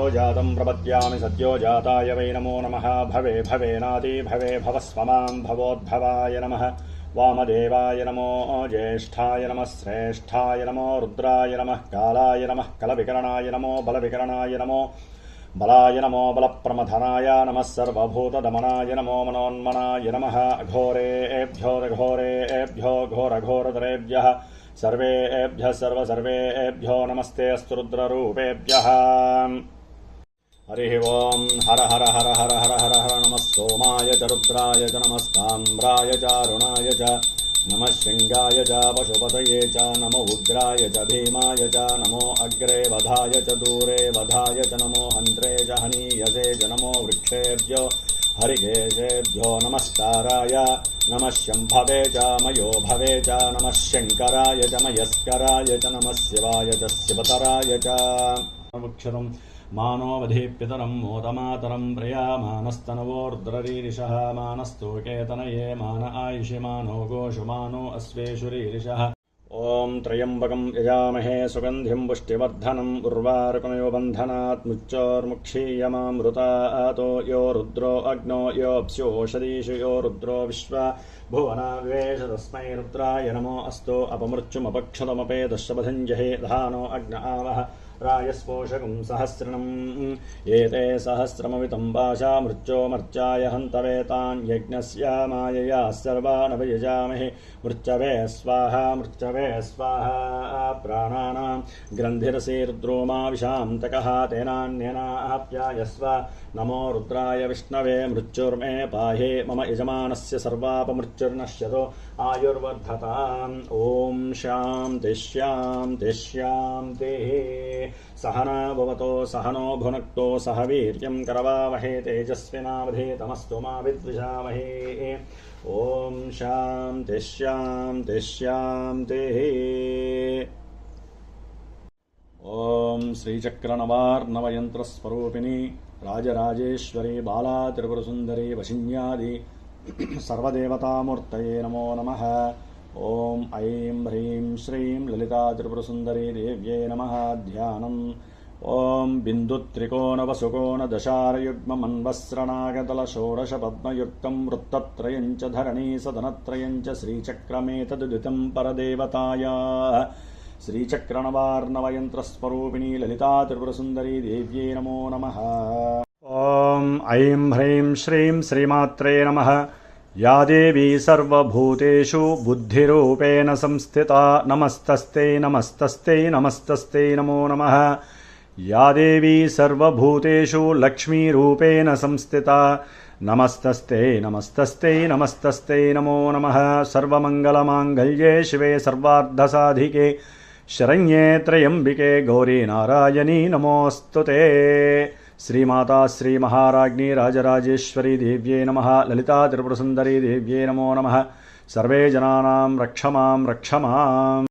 जातं प्रपद्यामि सद्यो जाताय वै नमो नमः। भवे भवेनादि भवे भवस्व भवोद्भवाय नमः। वामदेवाय नमो, ज्येष्ठाय नमः, श्रेष्ठाय नमो, रुद्राय नमः, कालाय नमः, कलविकरणाय नमो, बलविकरणाय नमो, बलाय नमो, बलप्रमथनाय नमः, सर्वभूतदमनाय नमो, मनोन्मनाय नमः। अघोरेभ्यो घोरेभ्यो घोरघोरतरेभ्यः। सर्वेभ्यः सर्वसर्वेभ्यो नमस्ते, अस्तु रुद्ररूपेभ्यः। हरिः ओम्। हर हर हर हर हर हर हर नमः। सोमाय च, रुद्राय च नमस्ताम्राय च, अरुणाय च, नमः शृङ्गाय च, पशुपतये च, नमो उग्राय च, भीमाय च, नमो अग्रे वधाय च, दूरे वधाय च, नमो हन्त्रे च, हनीयसे च, नमो वृक्षेभ्यो, हरिकेशेभ्यो नमस्काराय नमः शम्भवे च मयो भवे च, नमः शङ्कराय च, मयस्कराय च, नमः शिवाय च, शिवतराय च। मानोऽवधिप्यतरं मोदमातरं प्रयामानस्तनवोर्द्ररीरिषः मानस्तु केतनये मान आयुषि मानो गोषु मानो अश्वेषुरीरिषः। ॐ त्र्यम्बकं यजामहे सुगन्धिं पुष्टिवर्धनम् उर्वारुकमेव बन्धनात् मुच्चोर्मुक्षीयमामृतातो यो रुद्रो अग्नो योऽप्स्योषधीषु यो रुद्रो विश्वा भुवनावेश तस्मै रुद्राय नमो अस्तु अपमृत्युमपक्षतमपेदशबधञ्जहे धानो अग्न आवः रायस्पोषकं सहस्रणम् एते सहस्रमवितं पाशा मृत्योमर्चाय हन्तवेतान् यज्ञस्य मायया सर्वानभयजामहे मृत्यवे स्वाहा मृत्यवे स्वाहा प्राणानां ग्रन्थिरसे रुद्रोमा विशान्तकः नमो रुद्राय विष्णवे, मृत्युर्मे पाहे। मम यजमानस्य सर्वापमृत्युर्नश्यतो। आयुर्वर्धताम्। ॐ शान्ति शान्ति शान्तिः सहना भवतो सहनो भुनक्तो सह वीर्यं करवावहे तेजस्विनावधेतमस्तु मा विद्विषावहे ॐ शान्ति शान्ति शान्तिः ॐ श्रीचक्रनवार्णवयन्त्रस्वरूपिणी राजराजेश्वरी बाला त्रिपुरसुन्दरी वशिन्यादि सर्वदेवतामूर्तये नमो नमः ఓం ఐం హ్రీం శ్రీం లలితాత్రిపురసుందరీ దేవ్యై నమ ధ్యానం. ఓం బిందుత్రికోణవసుకోణదశారయుగ్మమన్వస్రనాగతల షోడశ పద్మయుక్తం వృత్తత్రయం చ ధరణీ సదనత్రయం చ శ్రీచక్రమేతదుదితం పరదేవతాయా. శ్రీచక్రణవార్ణవయంత్రస్వరూపిణీ లలితా త్రిపురసుందరీ దేవ్యే నమో నమ. ఓం ఐం హ్రీం శ్రీం శ్రీమాత్రే నమ. या देवी सर्वभूतेषु बुद्धिरूपेण संस्थिता, नमस्तस्ते नमस्तस्ते नमस्तस्ते, नमो नमः। या देवी सर्वभूतेषु लक्ष्मीरूपेण संस्थिता, नमस्तस्ते नमस्तस्ते नमस्तस्ते, नमो नमः। सर्वमङ्गलमाङ्गल्ये शिवे सर्वार्धसाधिके, शरण्ये त्र्यम्बिके गौरी नारायणी नमोऽस्तु ते। శ్రీమాతా శ్రీ మహారాజ్ఞి రాజరాజేశ్వరి దేవ్యే నమ లలితా త్రిపురసుందరి దేవ్యే నమో నమ సర్వే జనానాం రక్షమాం రక్షమాం.